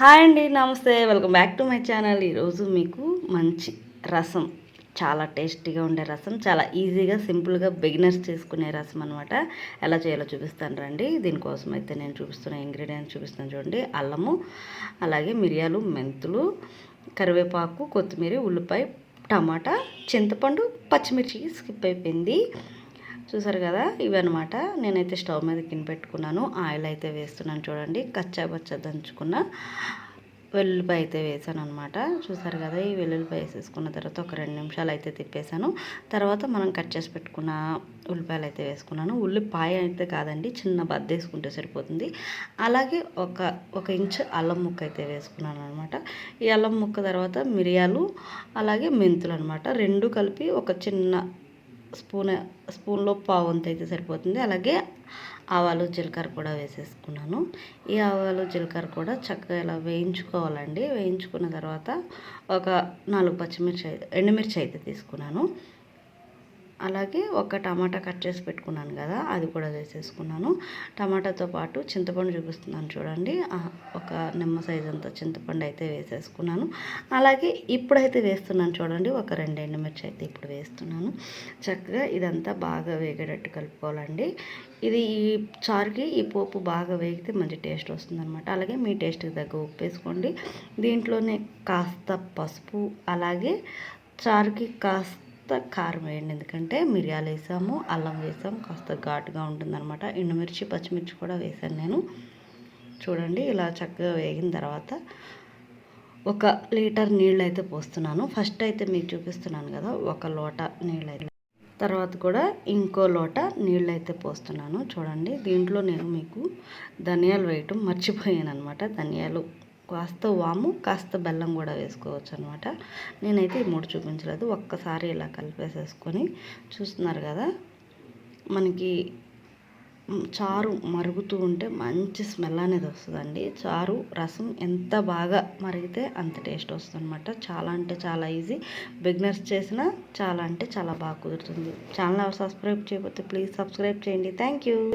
Hi అండి నమస్తే. Welcome back to my channel. ఈరోజు మీకు మంచి రసం చాలా టేస్టీగా ఉండే రసం చాలా ఈజీగా సింపుల్గా బిగినర్స్ చేసుకునే రసం అనమాట ఎలా చేయాలో చూపిస్తాను రండి. దీనికోసం అయితే నేను చూపిస్తున్న ఇంగ్రీడియంట్స్ చూపిస్తాను చూడండి. అల్లము అలాగే మిరియాలు మెంతులు కరివేపాకు కొత్తిమీర ఉల్లిపాయ టమాటా చింతపండు పచ్చిమిర్చి స్కిప్ అయిపోయింది. చూసారు కదా? ఇవి అనమాట నేనైతే స్టవ్ మీద కింద పెట్టుకున్నాను ఆయిల్ అయితే వేస్తున్నాను చూడండి. కచ్చా బచ్చా దంచుకున్న వెల్లుల్లిపాయ అయితే వేసాను అనమాట చూసారు కదా? ఈ వెల్లుల్లిపాయ వేసేసుకున్న తర్వాత ఒక రెండు నిమిషాలు అయితే తిప్పేశాను. తర్వాత మనం కట్ చేసి పెట్టుకున్న ఉల్లిపాయలు అయితే వేసుకున్నాను. ఉల్లిపాయ అయితే కాదండి చిన్న బద్ద వేసుకుంటే సరిపోతుంది. అలాగే ఒక ఒక ఇంచు అల్లం ముక్క అయితే వేసుకున్నాను అనమాట ఈ అల్లం ముక్క తర్వాత మిరియాలు అలాగే మెంతులు అనమాట రెండు కలిపి ఒక చిన్న స్పూన్ స్పూన్లో పావు వంతు అయితే సరిపోతుంది. అలాగే ఆవాలు జీలకర్ర కూడా వేసేసుకున్నాను. ఈ ఆవాలు జీలకర్ర కూడా చక్కగా ఇలా వేయించుకోవాలండి. వేయించుకున్న తర్వాత ఒక నాలుగు పచ్చిమిర్చి ఎండుమిర్చి అయితే తీసుకున్నాను. అలాగే ఒక టమాటా కట్ చేసి పెట్టుకున్నాను కదా అది కూడా వేసేసుకున్నాను. టమాటాతో పాటు చింతపండు చూపిస్తున్నాను చూడండి. ఒక నిమ్మ సైజ్ అంత చింతపండు అయితే వేసేసుకున్నాను. అలాగే ఇప్పుడైతే వేస్తున్నాను చూడండి ఒక రెండు ఎండుమిర్చి అయితే ఇప్పుడు వేస్తున్నాను. చక్కగా ఇదంతా బాగా వేగేటట్టు కలుపుకోవాలండి. ఇది ఈ చారుకి ఈ పోపు బాగా వేగితే మంచి టేస్ట్ వస్తుందన్నమాట. అలాగే మీ టేస్ట్కి తగ్గ ఉప్పు వేసుకోండి. దీంట్లోనే కాస్త పసుపు అలాగే చారుకి కాస్త కాస్త కారం వేయండి. ఎందుకంటే మిరియాలు వేసాము అల్లం వేసాము కాస్త ఘాటుగా ఉంటుందన్నమాట. ఎండుమిర్చి పచ్చిమిర్చి కూడా వేసాను నేను. చూడండి ఇలా చక్కగా వేగిన తర్వాత ఒక లీటర్ నీళ్ళు అయితే పోస్తున్నాను. ఫస్ట్ అయితే మీకు చూపిస్తున్నాను కదా ఒక లోట నీళ్ళు అయితే తర్వాత కూడా ఇంకో లోట నీళ్ళు అయితే పోస్తున్నాను. చూడండి దీంట్లో నేను మీకు ధనియాలు వేయటం మర్చిపోయాను అనమాట ధనియాలు కాస్త వాము కాస్త బెల్లం కూడా వేసుకోవచ్చు అనమాట నేనైతే ఈ మూడు చూపించలేదు. ఒక్కసారి ఇలా కలిపేసేసుకొని చూస్తున్నారు కదా మనకి చారు మరుగుతూ ఉంటే మంచి స్మెల్ అనేది వస్తుందండి. చారు రసం ఎంత బాగా మరిగితే అంత టేస్ట్ వస్తుంది అనమాట చాలా అంటే చాలా ఈజీ. బిగినర్స్ చేసినా చాలా అంటే చాలా బాగా కుదురుతుంది. ఛానల్ సబ్స్క్రైబ్ చేయకపోతే ప్లీజ్ సబ్స్క్రైబ్ చేయండి. Thank you.